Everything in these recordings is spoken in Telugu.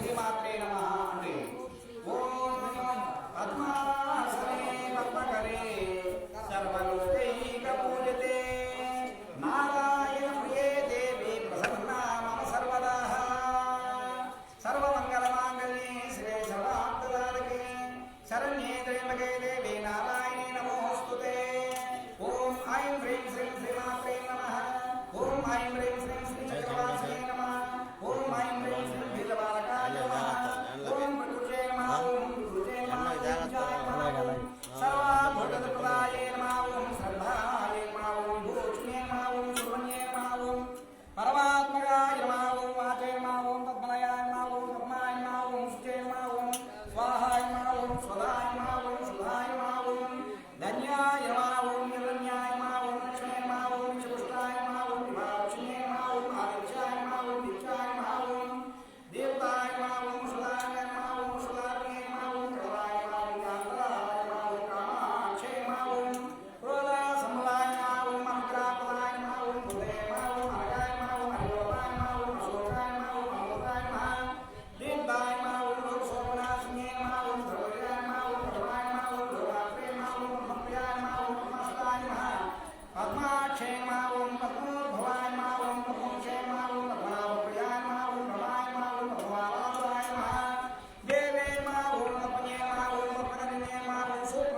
ಸಿನಿಮಾ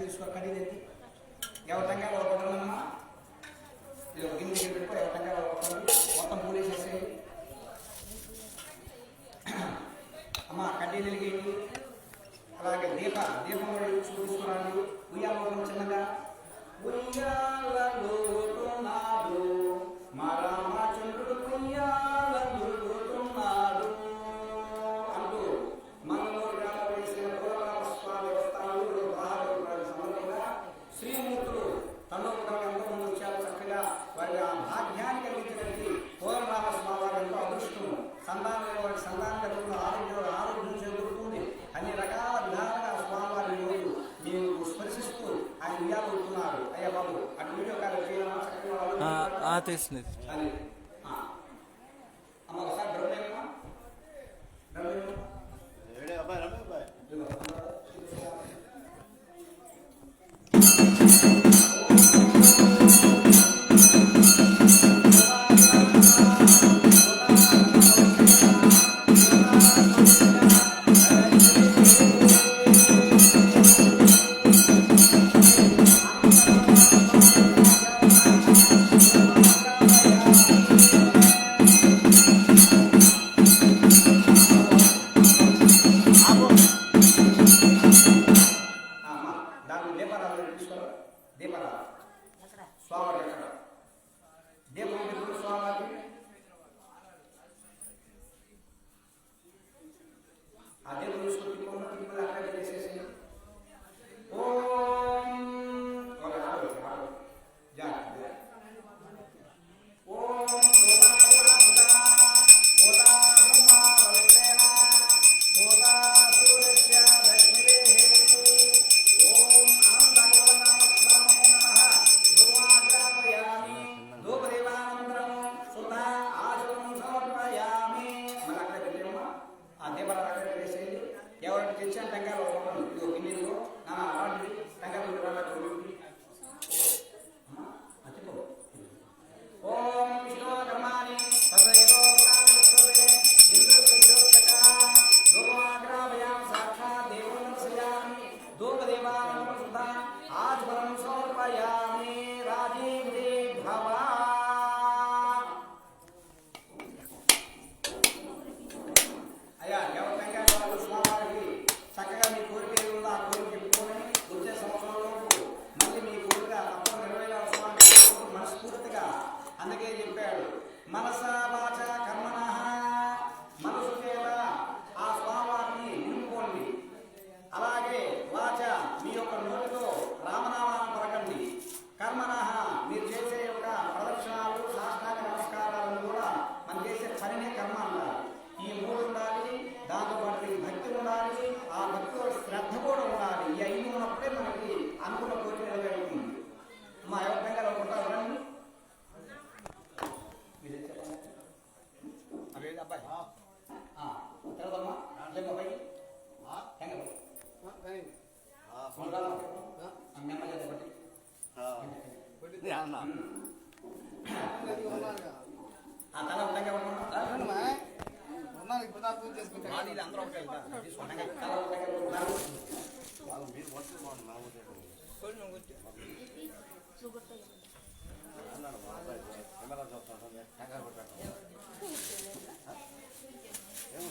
గిన్నె తీసుకో కడిగి ఎవటంగా ఇది ఒక గిన్నె పెట్టుకో ఎవటంగా చూస్తూ ఆయన ఉయ్యాలు ఉంటున్నారు అయ్యా బాబు అటు వీడియో కాల్ చేయమా తెలుస్తుంది అని అమ్మ ఒకసారి బ్రహ్మ బ్రహ్మ కర్మ అన్నారు. ఈ మూడు ఉండాలి దాంతో పాటు భక్తి ఉండాలి ఆ భక్తిలో శ్రద్ధ కూడా ఉండాలి. ఈ ఐదు ఉన్నప్పుడే మనకి అనుకున్న కోరిక నెరవేరుతుంది మా ఎవరికైనా దగ్గర ఉంటారు రండి అబ్బాయి. తర్వాతమ్మా లెమ్మపై నెమ్మది ఒకటి ఆ తల ఉండగా ఉన్నారు ఇప్పుడు పూజ చేసుకుంటారు అందరూ ఒకటే తల ఉండగా ఉన్నారు మీరు వస్తే కెమెరా చూస్తాను కంగారు పెట్టాను ఏమో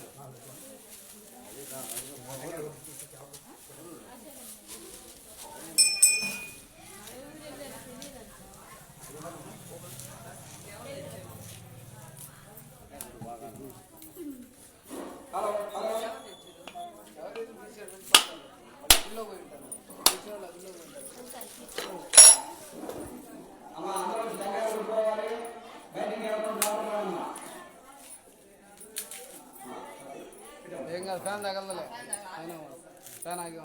ಫ್ಯಾನ್ ಆಗಲ್ಲ ಫ್ಯಾನ್ ಆಗಿ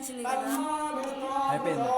వచ్చింది కదా. అయిపోయింది